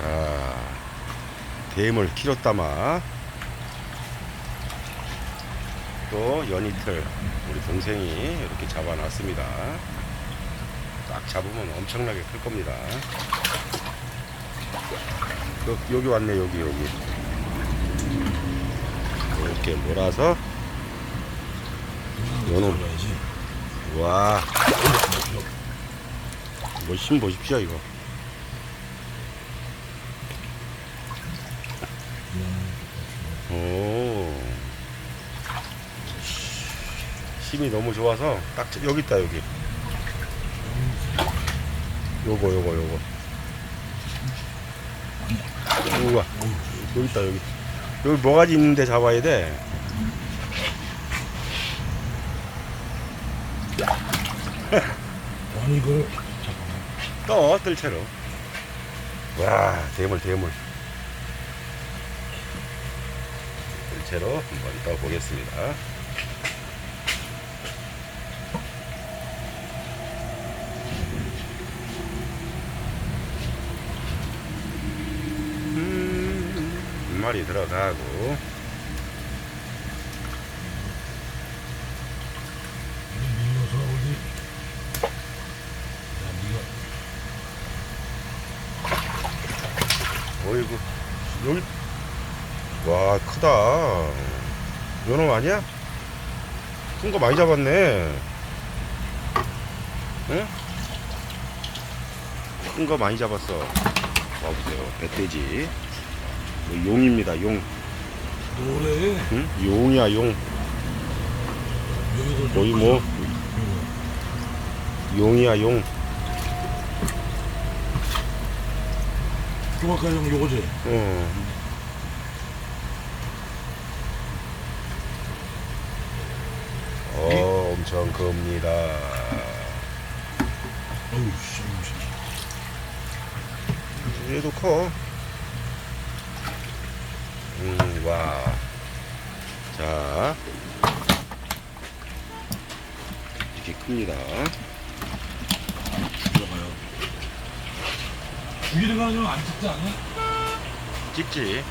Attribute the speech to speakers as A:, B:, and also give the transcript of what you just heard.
A: 자, 대물 키로 담아. 또 연이틀 우리 동생이 이렇게 잡아놨습니다. 딱 잡으면 엄청나게 클 겁니다. 여, 여기 왔네 여기 여기. 이렇게 몰아서 요놈. 와. 힘 보십시오 이거. 오. 힘이 너무 좋아서 딱 저- 여기 있다 여기. 요거 요거 요거. 우와 여기 있다 여기. 여기 뭐가지 있는데 잡아야 돼.
B: 아니 잠깐만.
A: 또 뜰채로. 와 대물 대물. 뜰채로 한번 떠 보겠습니다. 음, 한 마리 들어가고 어이구 여기 와 크다. 요놈 아니야? 큰 거 많이 잡았네. 응? 큰 거 많이 잡았어. 와보세요. 멧돼지. 이거 용입니다 용.
B: 노래?
A: 응? 용이야 용. 거의 뭐. 용이야 용.
B: 조각가 형 요거지.
A: 어.
B: 씨.
A: 얘도 커. 음, 와. 자. 이렇게 큽니다.
B: 들어가요. 죽이는 거 아니면 안 찍지 않냐?
A: 찍지.